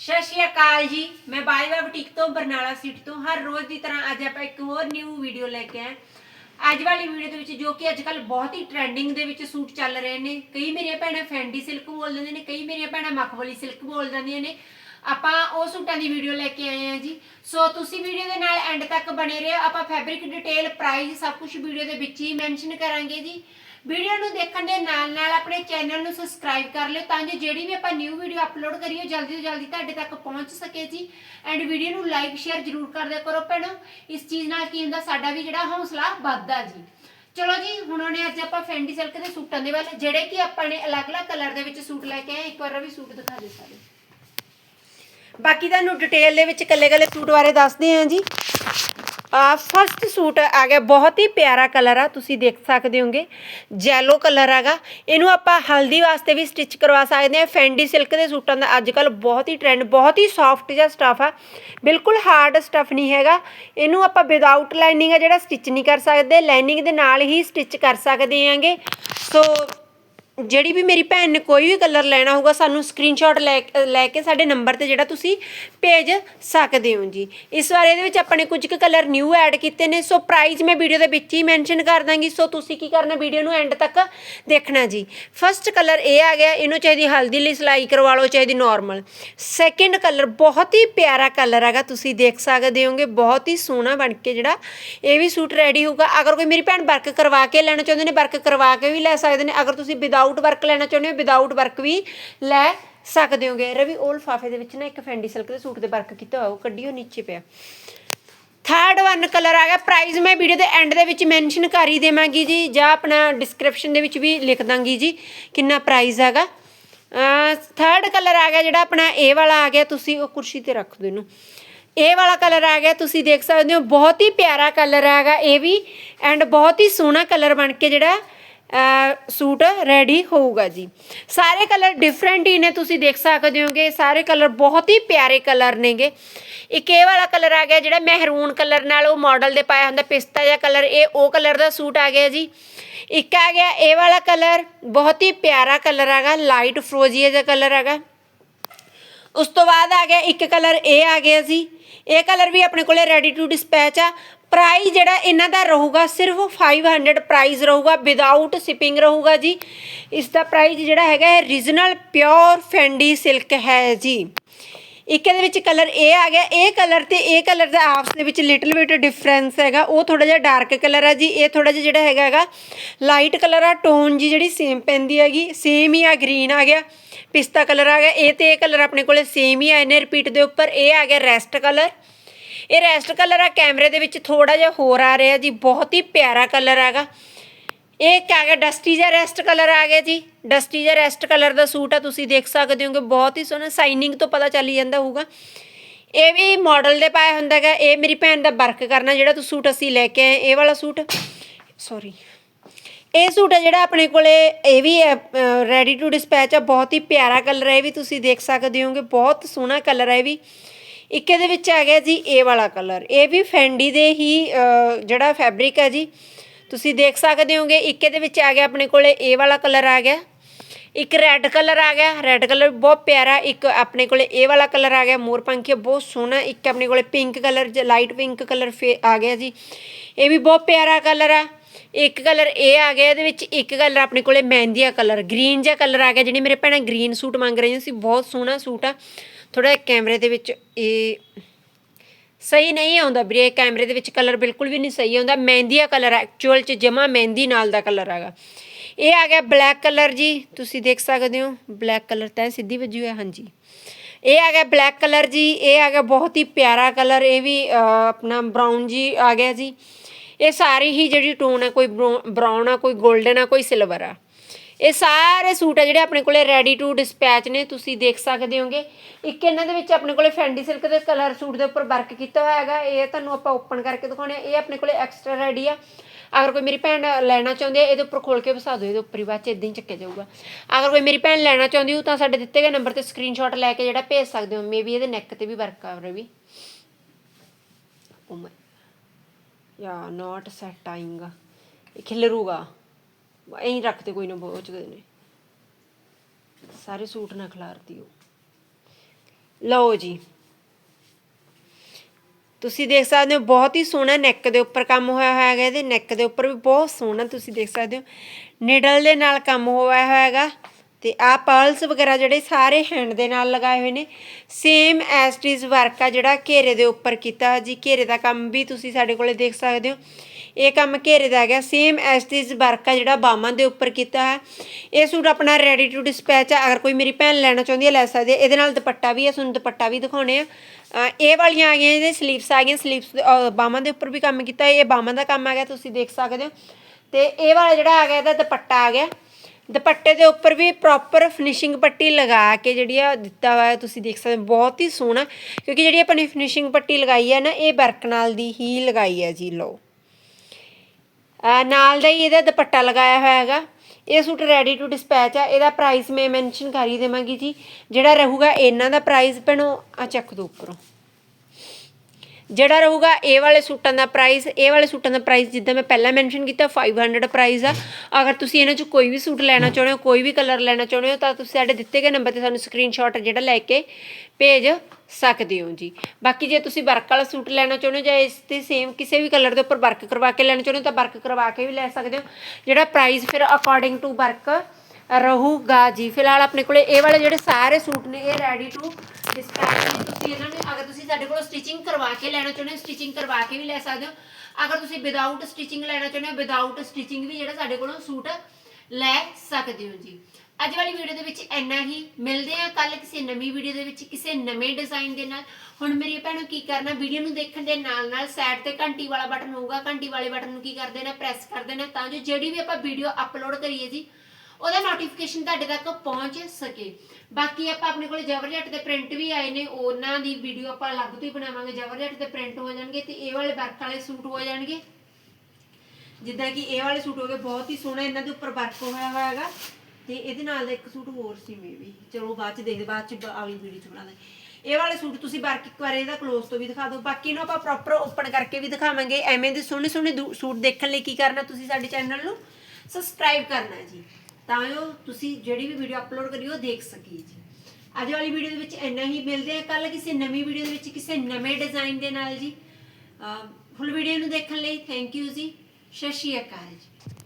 ਸਤਿ ਸ਼੍ਰੀ ਅਕਾਲ ਜੀ। ਮੈਂ ਬਾਈਵਾ ਬੁਟੀਕ ਤੋਂ ਬਰਨਾਲਾ ਸਿਟੀ ਤੋਂ। ਹਰ ਰੋਜ਼ ਦੀ ਤਰ੍ਹਾਂ ਅੱਜ ਆਪਾਂ ਇੱਕ ਹੋਰ ਨਿਊ ਵੀਡੀਓ ਲੈ ਕੇ ਆਏ ਅੱਜ ਵਾਲੀ ਵੀਡੀਓ ਦੇ ਵਿੱਚ ਜੋ ਕਿ ਅੱਜ ਕੱਲ ਬਹੁਤ ਹੀ ਟ੍ਰੈਂਡਿੰਗ ਦੇ ਵਿੱਚ ਸੂਟ ਚੱਲ ਰਹੇ ਨੇ। ਕਈ ਮੇਰੀਆਂ ਭੈਣਾਂ ਫੈਂਡੀ ਸਿਲਕ ਬੋਲ ਦਿੰਦੇ ਨੇ, ਕਈ ਮੇਰੀਆਂ ਭੈਣਾਂ ਮਖਮਲੀ ਸਿਲਕ ਬੋਲ ਦਿੰਦੀਆਂ ਨੇ। ਆਪਾਂ ਉਹ ਸੂਟਾਂ ਦੀ ਵੀਡੀਓ ਲੈ ਕੇ ਆਏ ਹਾਂ ਜੀ। ਸੋ ਤੁਸੀਂ ਵੀਡੀਓ ਦੇ ਨਾਲ ਐਂਡ ਤੱਕ ਬਣੇ ਰਹੋ। ਆਪਾਂ ਫੈਬਰਿਕ ਡਿਟੇਲ ਪ੍ਰਾਈਸ ਸਭ ਕੁਝ ਵੀਡੀਓ ਦੇ ਵਿੱਚ ਹੀ ਮੈਂਸ਼ਨ ਕਰਾਂਗੇ ਜੀ। ਵੀਡੀਓ ਨੂੰ ਦੇਖਣ ਦੇ ਨਾਲ ਨਾਲ ਆਪਣੇ ਚੈਨਲ ਨੂੰ ਸਬਸਕ੍ਰਾਈਬ ਕਰ ਲਿਓ ਤਾਂ ਜੋ ਜਿਹੜੀ ਵੀ ਆਪਾਂ ਨਿਊ ਵੀਡੀਓ ਅਪਲੋਡ ਕਰੀਏ ਜਲਦੀ ਤੋਂ ਜਲਦੀ ਤੁਹਾਡੇ ਤੱਕ ਪਹੁੰਚ ਸਕੇ ਜੀ। ਐਂਡ ਵੀਡੀਓ ਨੂੰ ਲਾਈਕ ਸ਼ੇਅਰ ਜਰੂਰ ਕਰ ਕਰੋ ਭੈਣੋ। ਇਸ ਚੀਜ਼ ਨਾਲ ਕੀ ਹੁੰਦਾ, ਸਾਡਾ ਵੀ ਜਿਹੜਾ ਹੌਸਲਾ ਵੱਧਦਾ ਜੀ। ਚਲੋ ਜੀ, ਹੁਣ ਉਹਨੇ ਅੱਜ ਆਪਾਂ ਫੈਂਡੀ ਸਿਲਕ ਦੇ ਸੂਟਾਂ ਦੇ ਵੱਲ, ਜਿਹੜੇ ਕਿ ਆਪਾਂ ਨੇ ਅਲੱਗ-ਅਲੱਗ ਕਲਰ ਦੇ ਵਿੱਚ ਸੂਟ ਲੈ ਕੇ ਆਏ ਇੱਕ ਵਾਰ ਵੀ ਸੂਟ ਦਿਖਾ ਦੇ ਸਾਰੇ। ਬਾਕੀ ਤੁਹਾਨੂੰ ਡਿਟੇਲ ਦੇ ਵਿੱਚ ਕੱਲੇ-ਕੱਲੇ ਸੂਟ ਬਾਰੇ ਦੱਸਦੇ ਹਾਂ ਜੀ। ਫਸਟ ਸੂਟ ਆ ਗਿਆ, ਬਹੁਤ ਹੀ ਪਿਆਰਾ ਕਲਰ ਆ, ਤੁਸੀਂ ਦੇਖ ਸਕਦੇ ਹੋਗੇ। ਜੈਲੋ ਕਲਰ ਹੈਗਾ। ਇਹਨੂੰ ਆਪਾਂ ਹਲਦੀ ਵਾਸਤੇ ਵੀ ਸਟਿਚ ਕਰਵਾ ਸਕਦੇ ਆ ਫੈਂਡੀ ਸਿਲਕ ਦੇ ਸੂਟਾਂ ਦਾ ਅੱਜ ਕੱਲ ਬਹੁਤ ਹੀ ਟ੍ਰੈਂਡ ਬਹੁਤ ਹੀ ਸੌਫਟ ਜਿਹਾ ਸਟਫ ਆ। ਬਿਲਕੁਲ ਹਾਰਡ ਸਟਫ ਨਹੀਂ ਹੈਗਾ। ਇਹਨੂੰ ਆਪਾਂ ਵਿਦਆਊਟ ਲਾਈਨਿੰਗ ਆ ਜਿਹੜਾ ਸਟਿਚ ਨਹੀਂ ਕਰ ਸਕਦੇ। ਲਾਈਨਿੰਗ ਦੇ ਨਾਲ ਹੀ ਸਟਿਚ ਕਰ ਸਕਦੇ ਆਂਗੇ ਸੋ ਜਿਹੜੀ ਵੀ ਮੇਰੀ ਭੈਣ ਨੇ ਕੋਈ ਵੀ ਕਲਰ ਲੈਣਾ ਹੋਊਗਾ, ਸਾਨੂੰ ਸਕਰੀਨਸ਼ਾਟ ਲੈ ਲੈ ਕੇ ਸਾਡੇ ਨੰਬਰ ਤੇ ਜਿਹੜਾ ਤੁਸੀਂ ਭੇਜ ਸਕਦੇ ਹੋ ਜੀ। ਇਸ ਵਾਰ ਇਹਦੇ ਵਿੱਚ ਆਪਣੇ ਕੁਝ ਕੁ ਕਲਰ ਨਿਊ ਐਡ ਕੀਤੇ ਨੇ। ਸੋ ਪ੍ਰਾਈਸ ਮੈਂ ਵੀਡੀਓ ਦੇ ਵਿੱਚ ਹੀ ਮੈਂਸ਼ਨ ਕਰ ਦਾਂਗੀ। ਸੋ ਤੁਸੀਂ ਕੀ ਕਰਨਾ ਵੀਡੀਓ ਨੂੰ ਐਂਡ ਤੱਕ ਦੇਖਣਾ ਜੀ। ਫਸਟ ਕਲਰ ਇਹ ਆ ਗਿਆ, ਇਹਨੂੰ ਚਾਹੀਦੀ ਹਲਦੀ ਲਈ ਸਿਲਾਈ ਕਰਵਾ ਲਓ, ਚਾਹੀਦੀ ਨਾਰਮਲ ਸੈਕਿੰਡ ਕਲਰ ਬਹੁਤ ਹੀ ਪਿਆਰਾ ਕਲਰ ਹੈਗਾ, ਤੁਸੀਂ ਦੇਖ ਸਕਦੇ ਹੋਗੇ, ਬਹੁਤ ਹੀ ਸੋਹਣਾ ਬਣ ਕੇ ਜਿਹੜਾ ਇਹ ਵੀ ਸੂਟ ਰੈਡੀ ਹੋਊਗਾ। ਅਗਰ ਕੋਈ ਮੇਰੀ ਭੈਣ ਵਰਕ ਕਰਵਾ ਕੇ ਲੈਣਾ ਚਾਹੁੰਦੇ ਨੇ ਵਰਕ ਕਰਵਾ ਕੇ ਵੀ ਲੈ ਸਕਦੇ ਨੇ। ਅਗਰ ਤੁਸੀਂ ਵਿਦਆਊਟ ਵਰਕ ਲੈਣਾ ਚਾਹੁੰਦੇ ਹੋ ਵਿਦਆਊਟ ਵਰਕ ਵੀ ਲੈ ਸਕਦੇ ਹੋਗੇ। ਰਵੀ ਉਹ ਲਫ਼ਾਫੇ ਦੇ ਵਿੱਚ ਨਾ ਇੱਕ ਫੈਂਡੀ ਸਿਲਕ ਦੇ ਸੂਟ ਦੇ ਵਰਕ ਕੀਤਾ ਹੋਇਆ, ਉਹ ਕੱਢਿਓ ਨੀਚੇ ਪਿਆ। ਥਰਡ ਵਨ ਕਲਰ ਆ ਗਿਆ ਪ੍ਰਾਈਸ ਮੈਂ ਵੀਡੀਓ ਦੇ ਐਂਡ ਦੇ ਵਿੱਚ ਮੈਂਸ਼ਨ ਕਰ ਹੀ ਦੇਵਾਂਗੀ ਜੀ, ਜਾਂ ਆਪਣਾ ਡਿਸਕ੍ਰਿਪਸ਼ਨ ਦੇ ਵਿੱਚ ਵੀ ਲਿਖ ਦਾਂਗੀ ਜੀ, ਕਿੰਨਾ ਪ੍ਰਾਈਸ ਹੈਗਾ। ਥਰਡ ਕਲਰ ਆ ਗਿਆ ਜਿਹੜਾ ਆਪਣਾ, ਇਹ ਵਾਲਾ ਆ ਗਿਆ, ਤੁਸੀਂ ਉਹ ਕੁਰਸੀ ਤੇ ਰੱਖ ਦਿਓ ਇਹਨੂੰ। ਇਹ ਵਾਲਾ ਕਲਰ ਆ ਗਿਆ, ਤੁਸੀਂ ਦੇਖ ਸਕਦੇ ਹੋ, ਬਹੁਤ ਹੀ ਪਿਆਰਾ ਕਲਰ ਹੈਗਾ, ਇਹ ਵੀ ਐਂਡ ਬਹੁਤ ਹੀ ਸੋਹਣਾ ਕਲਰ ਬਣ ਕੇ ਜਿਹੜਾ ਸੂਟ ਰੈਡੀ ਹੋਊਗਾ ਜੀ। ਸਾਰੇ ਕਲਰ ਡਿਫਰੈਂਟ ਹੀ ਨੇ, ਤੁਸੀਂ ਦੇਖ ਸਕਦੇ ਹੋਗੇ। ਸਾਰੇ ਕਲਰ ਬਹੁਤ ਹੀ ਪਿਆਰੇ ਕਲਰ ਨੇਗੇ। ਇੱਕ ਇਹ ਵਾਲਾ ਕਲਰ ਆ ਗਿਆ ਜਿਹੜਾ ਮਹਿਰੂਨ ਕਲਰ ਨਾਲ ਉਹ ਮਾਡਲ ਦੇ ਪਾਇਆ ਹੁੰਦਾ, ਪਿਸਤਾ ਜਿਹਾ ਕਲਰ ਇਹ ਉਹ ਕਲਰ ਦਾ ਸੂਟ ਆ ਗਿਆ ਜੀ। ਇੱਕ ਆ ਗਿਆ ਇਹ ਵਾਲਾ ਕਲਰ ਬਹੁਤ ਹੀ ਪਿਆਰਾ ਕਲਰ ਹੈਗਾ ਲਾਈਟ ਫਰੋਜ਼ੀਆ ਜਿਹਾ ਕਲਰ ਹੈਗਾ। ਉਸ ਤੋਂ ਬਾਅਦ ਆ ਗਿਆ ਇੱਕ ਕਲਰ ਇਹ ਆ ਗਿਆ ਜੀ। ਇਹ ਕਲਰ ਵੀ ਆਪਣੇ ਕੋਲੇ ਰੈਡੀ ਟੂ ਡਿਸਪੈਚ ਆ। ਪ੍ਰਾਈਜ਼ ਜਿਹੜਾ ਇਹਨਾਂ ਦਾ ਰਹੂਗਾ ਸਿਰਫ 500 ਪ੍ਰਾਈਜ਼ ਰਹੂਗਾ ਵਿਦਆਊਟ ਸ਼ਿਪਿੰਗ ਰਹੂਗਾ ਜੀ। ਇਸ ਦਾ ਪ੍ਰਾਈਜ਼ ਜਿਹੜਾ ਹੈਗਾ ਹੈ ਰੀਜਨਲ ਪਿਓਰ ਫੈਂਡੀ ਸਿਲਕ ਹੈ ਜੀ। ਇੱਕ ਇਹਦੇ ਵਿੱਚ ਕਲਰ ਇਹ ਆ ਗਿਆ। ਇਹ ਕਲਰ ਤੇ ਇਹ ਕਲਰ ਦਾ ਆਪਸ ਦੇ ਵਿੱਚ ਲਿਟਲ ਬਿਟ ਡਿਫਰੈਂਸ ਹੈਗਾ। ਉਹ ਥੋੜਾ ਜਿਹਾ ਡਾਰਕ ਕਲਰ ਆ ਜੀ। ਇਹ ਥੋੜਾ ਜਿਹਾ ਜਿਹੜਾ ਹੈਗਾ ਹੈਗਾ ਲਾਈਟ ਕਲਰ ਆ। ਟੋਨ ਜੀ ਜਿਹੜੀ ਸੇਮ ਪੈਂਦੀ ਹੈਗੀ। ਸੇਮ ਹੀ ਆ ਗ੍ਰੀਨ ਆ ਗਿਆ। ਪਿਸਤਾ ਕਲਰ ਆ ਗਿਆ। ਇਹ ਤੇ ਇਹ ਕਲਰ ਆਪਣੇ ਕੋਲੇ ਸੇਮ ਹੀ ਆ। ਇਹਨੇ ਰਿਪੀਟ ਦੇ ਉੱਪਰ ਇਹ ਆ ਗਿਆ ਰੈਸਟ ਕਲਰ ਇਹ ਰੈਸਟ ਕਲਰ ਆ ਕੈਮਰੇ ਦੇ ਵਿੱਚ ਥੋੜਾ ਜਿਹਾ ਹੋਰ ਆ ਰਿਹਾ ਜੀ, ਬਹੁਤ ਹੀ ਪਿਆਰਾ ਕਲਰ ਹੈਗਾ। ਇਹ ਕਿਆ ਗਿਆ ਡਸਟੀ ਜਿਹਾ ਰੈਸਟ ਕਲਰ ਆ ਗਿਆ ਜੀ। ਡਸਟੀ ਜਿਹਾ ਰੈਸਟ ਕਲਰ ਦਾ ਸੂਟ ਆ, ਤੁਸੀਂ ਦੇਖ ਸਕਦੇ ਹੋਗੇ, ਬਹੁਤ ਹੀ ਸੋਹਣਾ ਸਾਈਨਿੰਗ ਤੋਂ ਪਤਾ ਚੱਲ ਜਾਂਦਾ ਹੋਊਗਾ। ਇਹ ਵੀ ਮਾਡਲ ਦੇ ਪਾਇਆ ਹੁੰਦਾ ਹੈਗਾ, ਇਹ ਮੇਰੀ ਭੈਣ ਦਾ ਵਰਕ ਕਰਨਾ, ਜਿਹੜਾ ਤੂੰ ਸੂਟ ਅਸੀਂ ਲੈ ਕੇ ਆਏ, ਇਹ ਵਾਲਾ ਸੂਟ। ਸੌਰੀ ਇਹ ਸੂਟ ਹੈ ਜਿਹੜਾ ਆਪਣੇ ਕੋਲੇ, ਇਹ ਵੀ ਰੈਡੀ ਟੂ ਡਿਸਪੈਚ ਆ, ਬਹੁਤ ਹੀ ਪਿਆਰਾ ਕਲਰ ਹੈ ਇਹ ਵੀ ਤੁਸੀਂ ਦੇਖ ਸਕਦੇ ਹੋਗੇ, ਬਹੁਤ ਸੋਹਣਾ ਕਲਰ ਹੈ ਇਹ ਵੀ। ਇੱਕ ਇਹਦੇ ਵਿੱਚ ਆ ਗਿਆ ਜੀ ਇਹ ਵਾਲਾ ਕਲਰ ਇਹ ਵੀ ਫੈਂਡੀ ਦੇ ਹੀ ਜਿਹੜਾ ਫੈਬਰਿਕ ਹੈ ਜੀ। ਤੁਸੀਂ ਦੇਖ ਸਕਦੇ ਹੋਗੇ, ਇੱਕ ਇਹਦੇ ਵਿੱਚ ਆ ਗਿਆ, ਆਪਣੇ ਕੋਲੇ ਇਹ ਵਾਲਾ ਕਲਰ ਆ ਗਿਆ। ਇੱਕ ਰੈੱਡ ਕਲਰ ਆ ਗਿਆ। ਰੈੱਡ ਕਲਰ ਬਹੁਤ ਪਿਆਰਾ, ਇੱਕ ਆਪਣੇ ਕੋਲੇ ਇਹ ਵਾਲਾ ਕਲਰ ਆ ਗਿਆ। ਮੋਰਪੰਖੀ ਬਹੁਤ ਸੋਹਣਾ। ਇੱਕ ਆਪਣੇ ਕੋਲੇ pink colour light pink colour ਆ ਗਿਆ ਜੀ। ਇਹ ਵੀ ਬਹੁਤ ਪਿਆਰਾ ਕਲਰ ਆ। ਇੱਕ ਕਲਰ ਇਹ ਆ ਗਿਆ, ਇਹਦੇ ਵਿੱਚ ਇੱਕ ਕਲਰ ਆਪਣੇ ਕੋਲੇ ਮਹਿੰਦੀਆ ਕਲਰ ਗ੍ਰੀਨ ਜਿਹਾ ਕਲਰ ਆ ਗਿਆ। ਜਿਹੜੀ ਮੇਰੇ ਭੈਣਾਂ ਗ੍ਰੀਨ ਸੂਟ ਮੰਗ ਰਹੀਆਂ ਸੀ, ਬਹੁਤ ਸੋਹਣਾ ਸੂਟ ਆ। ਥੋੜਾ ਕੈਮਰੇ ਦੇ ਵਿੱਚ ਇਹ ਸਹੀ ਨਹੀਂ ਆਉਂਦਾ ਵੀਰੇ ਕੈਮਰੇ ਦੇ ਵਿੱਚ ਕਲਰ ਬਿਲਕੁਲ ਵੀ ਨਹੀਂ ਸਹੀ ਆਉਂਦਾ। ਮਹਿੰਦੀ ਮਹਿੰਦੀਆ ਕਲਰ ਐਕਚੁਅਲ ਚ ਜਮਾ ਮਹਿੰਦੀ ਨਾਲ ਦਾ ਕਲਰ ਹੈਗਾ। ਇਹ ਆ ਗਿਆ ਬਲੈਕ ਕਲਰ ਜੀ, ਤੁਸੀਂ ਦੇਖ ਸਕਦੇ ਹੋ ਬਲੈਕ ਕਲਰ ਤਾਂ ਇਹ ਸਿੱਧੀ ਵੱਜੀ ਹੋਇਆ ਹਾਂਜੀ। ਇਹ ਆ ਗਿਆ ਬਲੈਕ ਕਲਰ ਜੀ, ਇਹ ਆ ਗਿਆ ਬਹੁਤ ਹੀ ਪਿਆਰਾ ਕਲਰ ਇਹ ਵੀ ਆਪਣਾ ਬਰਾਊਨ ਜੀ ਆ ਗਿਆ ਜੀ। ਇਹ ਸਾਰੀ ਹੀ ਜਿਹੜੀ ਟੋਨ ਹੈ ਕੋਈ ਬਰਾਊਨ ਆ, ਕੋਈ 골ਡਨ ਆ, ਕੋਈ ਸਿਲਵਰ ਆ। ਇਹ ਸਾਰੇ ਸੂਟ ਆ ਜਿਹੜੇ ਆਪਣੇ ਕੋਲੇ ਰੈਡੀ ਟੂ ਡਿਸਪੈਚ ਨੇ, ਤੁਸੀਂ ਦੇਖ ਸਕਦੇ ਹੋਗੇ। ਇੱਕ ਇਹਨਾਂ ਦੇ ਵਿੱਚ ਆਪਣੇ ਕੋਲੇ ਫੈਂਡੀ ਸਿਲਕ ਦੇ ਕਲਰ ਸੂਟ ਦੇ ਉੱਪਰ ਵਰਕ ਕੀਤਾ ਹੋਇਆ ਹੈਗਾ। ਇਹ ਤੁਹਾਨੂੰ ਆਪਾਂ ਓਪਨ ਕਰਕੇ ਦਿਖਾਉਣੇ ਆ। ਇਹ ਆਪਣੇ ਕੋਲੇ ਐਕਸਟਰਾ ਰੈਡੀ ਆ। ਅਗਰ ਕੋਈ ਮੇਰੀ ਭੈਣ ਲੈਣਾ ਚਾਹੁੰਦੀ ਹੈ ਇਹਦੇ ਉੱਪਰ ਖੋਲ ਕੇ ਵਸਾ ਦਿਓ। ਇਹਦੇ ਉੱਪਰ ਹੀ ਬਾਅਦ ਚ ਇਦਾਂ ਹੀ ਚੱਕਿਆ ਜਾਊਗਾ। ਅਗਰ ਕੋਈ ਮੇਰੀ ਭੈਣ ਲੈਣਾ ਚਾਹੁੰਦੀ ਹੋ ਤਾਂ ਸਾਡੇ ਦਿੱਤੇ ਗਏ ਨੰਬਰ ਤੇ ਸਕਰੀਨਸ਼ਾਟ ਲੈ ਕੇ ਜਿਹੜਾ ਭੇਜ ਸਕਦੇ ਹੋ। ਮੇਬੀ ਇਹਦੇ ਨੈਕ ਤੇ ਵੀ ਵਰਕ ਆ ਰਿਹਾ ਵੀ। ਓ ਯਾ ਨਾਟ ਸੈਟ ਆਇੰਗਾ ਇਹ ਖਿਲਰੂਗਾ। ਐਂ ਰੱਖਦੇ ਕੋਈ ਨਾ ਬੋਝ ਨੇ। ਸਾਰੇ ਸੂਟ ਨਾ ਖਿਲਾਰਦੀ ਹੋ ਲਓ ਜੀ। ਤੁਸੀਂ ਦੇਖ ਸਕਦੇ ਹੋ ਬਹੁਤ ਹੀ ਸੋਹਣਾ ਨੈਕ ਦੇ ਉੱਪਰ ਕੰਮ ਹੋਇਆ ਹੋਇਆ ਹੈਗਾ, ਇਹਦੇ ਨੈਕ ਦੇ ਉੱਪਰ ਵੀ ਬਹੁਤ ਸੋਹਣਾ ਤੁਸੀਂ ਦੇਖ ਸਕਦੇ ਹੋ। ਨਿਡਲ ਦੇ ਨਾਲ ਕੰਮ ਹੋਇਆ ਹੋਇਆ ਹੈਗਾ ਤੇ ਆ ਪਰਲਸ ਵਗੈਰਾ ਜਿਹੜੇ ਸਾਰੇ ਹੈਂਡ ਦੇ ਨਾਲ ਲਗਾਏ ਹੋਏ ਨੇ। ਸੇਮ ਐਸ ਵਰਕ ਆ ਜਿਹੜਾ ਘੇਰੇ ਦੇ ਉੱਪਰ ਕੀਤਾ। ਜੀ ਘੇਰੇ ਦਾ ਕੰਮ ਵੀ ਤੁਸੀਂ ਸਾਡੇ ਕੋਲੇ ਦੇਖ ਸਕਦੇ ਹੋ। ਇਹ ਕੰਮ ਘੇਰੇ ਦਾ ਹੈਗਾ। ਸੇਮ ਐਸ ਇਟ ਵਰਕ ਆ ਜਿਹੜਾ ਬਾਹਾਂ ਦੇ ਉੱਪਰ ਕੀਤਾ ਹੈ। ਇਹ ਸੂਟ ਆਪਣਾ ਰੈਡੀ ਟੂ ਡਿਸਪੈਚ ਆ। ਅਗਰ ਕੋਈ ਮੇਰੀ ਭੈਣ ਲੈਣਾ ਚਾਹੁੰਦੀ ਹੈ, ਲੈ ਸਕਦੀ ਹੈ। ਇਹਦੇ ਨਾਲ ਦੁਪੱਟਾ ਵੀ ਹੈ, ਤੁਹਾਨੂੰ ਦੁਪੱਟਾ ਵੀ ਦਿਖਾਉਣੇ ਆ। ਇਹ ਵਾਲੀਆਂ ਆ ਗਈਆਂ, ਇਹਦੇ ਸਲੀਵਸ ਆ ਗਈਆਂ। ਸਲੀਵਸ ਬਾਹਾਂ ਦੇ ਉੱਪਰ ਵੀ ਕੰਮ ਕੀਤਾ ਇਹ ਬਾਹਾਂ ਦਾ ਕੰਮ ਆ ਗਿਆ ਤੁਸੀਂ ਦੇਖ ਸਕਦੇ ਹੋ। ਤੇ ਇਹ ਵਾਲਾ ਜਿਹੜਾ ਆ ਗਿਆ, ਇਹਦਾ ਦੁਪੱਟਾ ਆ ਗਿਆ। ਦੁਪੱਟੇ ਦੇ ਉੱਪਰ ਵੀ ਪ੍ਰੋਪਰ ਫਿਨਿਸ਼ਿੰਗ ਪੱਟੀ ਲਗਾ ਕੇ ਜਿਹੜੀ ਆ ਦਿੱਤਾ ਹੋਇਆ ਤੁਸੀਂ ਦੇਖ ਸਕਦੇ ਬਹੁਤ ਹੀ ਸੋਹਣਾ। ਕਿਉਂਕਿ ਜਿਹੜੀ ਆਪਣੀ ਫਿਨਿਸ਼ਿੰਗ ਪੱਟੀ ਲਗਾਈ ਹੈ ਨਾ, ਇਹ ਵਰਕ ਨਾਲ ਦੀ ਹੀ ਲਗਾਈ ਹੈ ਜੀ, ਲਓ। ਨਾਲ ਦਾ ਹੀ ਇਹਦਾ ਦੁਪੱਟਾ ਲਗਾਇਆ ਹੋਇਆ ਹੈਗਾ। ਇਹ ਸੂਟ ਰੈਡੀ ਟੂ ਡਿਸਪੈਚ ਆ, ਇਹਦਾ ਪ੍ਰਾਈਸ ਮੈਂ ਮੈਂਸ਼ਨ ਕਰ ਹੀ ਦੇਵਾਂਗੀ ਜੀ। ਜਿਹੜਾ ਰਹੂਗਾ ਇਹਨਾਂ ਦਾ ਪ੍ਰਾਈਸ ਭੈਣੋ ਆ ਚੱਕ ਦੋ ਉੱਪਰੋਂ। ਜਿਹੜਾ ਰਹੂਗਾ ਇਹ ਵਾਲੇ ਸੂਟਾਂ ਦਾ ਪ੍ਰਾਈਸ ਇਹ ਵਾਲੇ ਸੂਟਾਂ ਦਾ ਪ੍ਰਾਈਸ ਜਿੱਦਾਂ ਮੈਂ ਪਹਿਲਾਂ ਮੈਂਸ਼ਨ ਕੀਤਾ 500 ਪ੍ਰਾਈਸ ਆ। ਅਗਰ ਤੁਸੀਂ ਇਹਨਾਂ ਚੋਂ ਕੋਈ ਵੀ ਸੂਟ ਲੈਣਾ ਚਾਹੁੰਦੇ ਹੋ ਕੋਈ ਵੀ ਕਲਰ ਲੈਣਾ ਚਾਹੁੰਦੇ ਹੋ ਤਾਂ ਤੁਸੀਂ ਸਾਡੇ ਦਿੱਤੇ ਗਏ ਨੰਬਰ ਤੇ ਸਾਨੂੰ ਸਕਰੀਨਸ਼ਾਟ ਜਿਹੜਾ ਲੈ ਕੇ ਭੇਜ ਸਕਦੇ ਹੋ ਜੀ। ਬਾਕੀ ਜੇ ਤੁਸੀਂ ਵਰਕ ਵਾਲਾ ਸੂਟ ਲੈਣਾ ਚਾਹੁੰਦੇ ਹੋ ਜਾਂ ਇਸ ਤੇ ਸੇਮ ਕਿਸੇ ਵੀ ਕਲਰ ਦੇ ਉੱਪਰ ਵਰਕ ਕਰਵਾ ਕੇ ਲੈਣਾ ਚਾਹੁੰਦੇ ਹੋ ਤਾਂ ਵਰਕ ਕਰਵਾ ਕੇ ਵੀ ਲੈ ਸਕਦੇ ਹੋ। ਜਿਹੜਾ ਪ੍ਰਾਈਸ ਫਿਰ ਅਕੋਰਡਿੰਗ ਟੂ ਵਰਕ ਰਹੂਗਾ ਜੀ। ਫਿਲਹਾਲ ਆਪਣੇ ਕੋਲੇ ਇਹ ਵਾਲੇ ਜਿਹੜੇ ਸਾਰੇ ਸੂਟ ਨੇ ਇਹ ਰੈਡੀ ਟੂ ਡਿਸਪੈਚ ਨੇ ਤੁਸੀਂ ਇਹਨਾਂ ਨੇ, ਅਗਰ ਤੁਸੀਂ ਸਾਡੇ ਕੋਲੋਂ ਸਟਿਚਿੰਗ ਕਰਵਾ ਕੇ ਲੈਣਾ ਚਾਹੁੰਦੇ ਹੋ ਸਟਿਚਿੰਗ ਕਰਵਾ ਕੇ ਵੀ ਲੈ ਸਕਦੇ ਹੋ। ਅਗਰ ਤੁਸੀਂ ਵਿਦਆਊਟ ਸਟਿਚਿੰਗ ਲੈਣਾ ਚਾਹੁੰਦੇ ਹੋ ਵਿਦਆਊਟ ਸਟਿਚਿੰਗ ਵੀ ਜਿਹੜਾ ਸਾਡੇ ਕੋਲੋਂ ਸੂਟ ਲੈ ਸਕਦੇ ਹੋ ਜੀ। ਅੱਜ ਵਾਲੀ ਵੀਡੀਓ ਦੇ ਵਿੱਚ ਇੰਨਾ ਹੀ। ਮਿਲਦੇ ਆ ਕੱਲ ਕਿਸੇ ਨਵੀਂ ਵੀਡੀਓ ਦੇ ਵਿੱਚ, ਕਿਸੇ ਨਵੇਂ ਡਿਜ਼ਾਈਨ ਦੇ ਨਾਲ। ਹੁਣ ਮੇਰੀ ਭੈਣੋ ਕੀ ਕਰਨਾ ਵੀਡੀਓ ਨੂੰ ਦੇਖਣ ਦੇ ਨਾਲ ਨਾਲ ਸਾਈਡ ਤੇ ਘੰਟੀ ਵਾਲਾ ਬਟਨ ਹੋਊਗਾ, ਘੰਟੀ ਵਾਲੇ ਬਟਨ ਨੂੰ ਕੀ ਕਰ ਦੇਣਾ ਪ੍ਰੈਸ ਕਰ ਦੇਣਾ ਤਾਂ ਜੋ ਜਿਹੜੀ ਵੀ ਆਪਾਂ ਵੀਡੀਓ ਅਪਲੋਡ ਕਰੀਏ ਜੀ ਉਹਦਾ ਨੋਟੀਫਿਕੇਸ਼ਨ ਤੁਹਾਡੇ ਤੱਕ ਪਹੁੰਚ ਸਕੇ। ਬਾਕੀ ਆਪਾਂ ਆਪਣੇ ਕੋਲ ਜਵਰਜੱਟ ਦੇ ਪ੍ਰਿੰਟ ਵੀ ਆਏ ਨੇ, ਉਹਨਾਂ ਦੀ ਵੀਡੀਓ ਆਪਾਂ ਅਲੱਗ ਤੋਂ ਹੀ ਬਣਾਵਾਂਗੇ। ਜਵਰਜੱਟ ਦੇ ਪ੍ਰਿੰਟ ਹੋ ਜਾਣਗੇ ਤੇ ਇਹ ਵਾਲੇ ਵਰਕ ਵਾਲੇ ਸੂਟ ਹੋ ਜਾਣਗੇ। ਜਿੱਦਾਂ ਕਿ ਇਹ ਵਾਲੇ ਸੂਟ ਹੋ ਗਏ, ਬਹੁਤ ਹੀ ਸੋਹਣਾ ਇਹਨਾਂ ਦੇ ਉੱਪਰ ਵਰਕ ਹੋਇਆ ਹੋਇਆ ਹੈਗਾ। ਤੇ ਇਹਦੇ ਨਾਲ ਦਾ ਇੱਕ ਸੂਟ ਹੋਰ ਸੀ ਮੇਬੀ ਚਲੋ ਬਾਅਦ ਚ ਦੇਖਦੇ, ਬਾਅਦ ਚ ਅਗਲੀ ਵੀਡੀਓ ਚ ਬਣਾਦੇ ਇਹ ਵਾਲੇ ਸੂਟ ਤੁਸੀਂ ਵਰਕ ਇੱਕ ਵਾਰ ਇਹਦਾ ਕਲੋਜ਼ ਤੋਂ ਵੀ ਦਿਖਾ ਦਿਓ। ਬਾਕੀ ਨੂੰ ਆਪਾਂ ਪ੍ਰੋਪਰ ਓਪਨ ਕਰਕੇ ਵੀ ਦਿਖਾਵਾਂਗੇ। ਐਵੇਂ ਦੇ ਸੋਹਣੇ ਸੋਹਣੇ ਸੂਟ ਦੇਖਣ ਲਈ ਕੀ ਕਰਨਾ ਤੁਸੀਂ ਸਾਡੇ ਚੈਨਲ ਨੂੰ? ਸਬਸਕ੍ਰਾਈਬ ਕਰਨਾ ਜੀ। ਤਾਂ ਜੋ ਤੁਸੀਂ ਜਿਹੜੀ ਵੀ ਵੀਡੀਓ ਅਪਲੋਡ ਕਰੀਓ ਦੇਖ ਸਕੀਏ ਜੀ। ਅੱਜ ਵਾਲੀ ਵੀਡੀਓ ਦੇ ਵਿੱਚ ਇੰਨਾ ਹੀ ਮਿਲਦੇ ਆ ਕੱਲ ਕਿਸੇ ਨਵੀਂ ਵੀਡੀਓ ਦੇ ਵਿੱਚ ਕਿਸੇ ਨਵੇਂ ਡਿਜ਼ਾਈਨ ਦੇ ਨਾਲ ਜੀ। ਫੁੱਲ ਵੀਡੀਓ ਨੂੰ ਦੇਖਣ ਲਈ ਥੈਂਕ ਯੂ ਜੀ। ਸਤਿ ਸ਼੍ਰੀ ਅਕਾਲ ਜੀ।